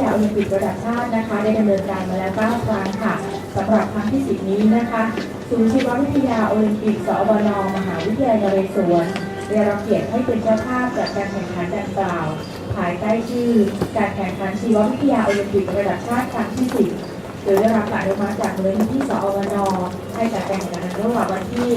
ยาโอลิมปิกระดับชาตินะคะ ได้ดำเนินการมาแล้ว9ครั้งค่ะสำหรับครั้งที่ 10 นี้นะคะศูนย์ชีววิทยาโอลิมปิกสอบนมหาวิทยาลัยนเรศวรได้รับเกียรติให้เป็นเจ้าภาพจัดการแข่งขันดังกล่าวภายใต้ชื่อ การแข่งขันชีววิทยาโอลิมปิกระดับชาติครั้งที่ 10 โดยได้รับการอนุมัติจากมูลนิธิสอวนให้จัดการแข่งขันระหว่างวันที่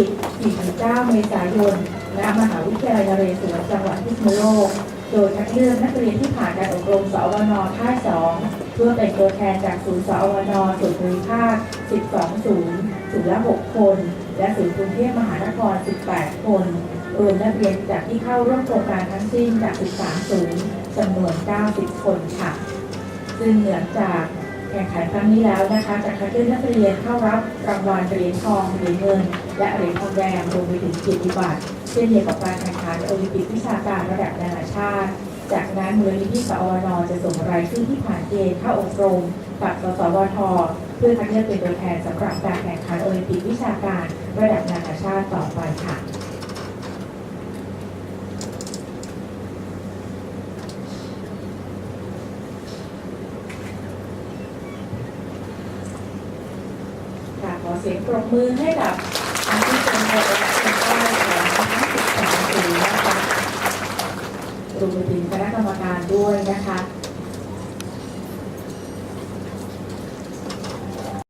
4-9 เมษายนณมหาวิทยาลัยนเรศวรจังหวัดพิษณุโลก โดยคัดเลือกนักเรียนที่ผ่านการอบรมสวนท่าย2เพื่อเป็นตัวแทนจากศูนย์สวนส่วนภูมิภาค 12 ศูนย์ศูนย์ละ 6 คน และศูนย์กรุงเทพมหานคร 18 คน รวมนักเรียนจากที่เข้าร่วมโครงการทั้งสิ้นจาก 13 ศูนย์จำนวน 90 คนค่ะ ซึ่งเหนือจาก แข่งขันครั้งนี้แล้วนะคะจะคัดเลือกนักเรียนเข้ารับรางวัลเหรียญทองเหรียญเงิน และเหรียญทองแดงรวมไปถึงเกียรติบัตรเช่นเดียวกับการแข่งขันโอลิมปิกวิชาการระดับนานาชาติ จากนั้นมูลนิธิสอวนจะส่งรายชื่อที่ผ่านเกณฑ์เข้าอบรมกับสสวท เพื่อคัดเลือกเป็นตัวแทนสำหรับการแข่งขันโอลิมปิกวิชาการระดับนานาชาติต่อไปค่ะ ค่ะขอ เสียงปรบมือให้กับอาจารย์ในโอกาสเป็นป้าของทั้ง13ศูนย์นะคะรวมไปถึงคณะกรรมการด้วยนะคะ